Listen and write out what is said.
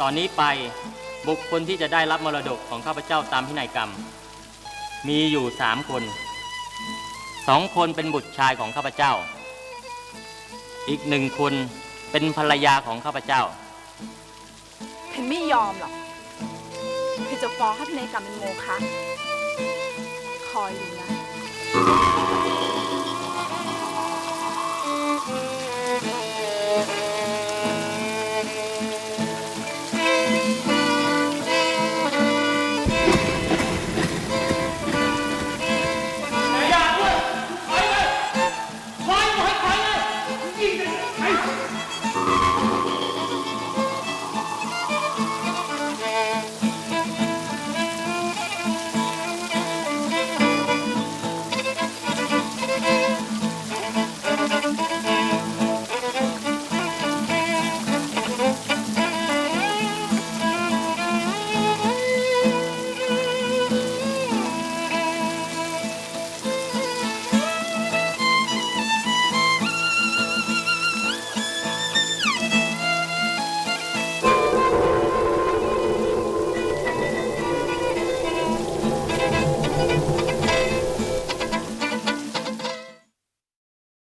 ตอนนี้ไปบุคคลที่จะได้รับมรดกของข้าพเจ้าตามพินัยกรรม มีอยู่สามคนสองคนเป็นบุตรชายของข้าพเจ้า อีกหนึ่งคนเป็นภรรยาของข้าพเจ้า เพนไม่ยอมหรอกเพนจะฟ้องให้พินัยกรรมเป็นโมฆะคอยดูนะ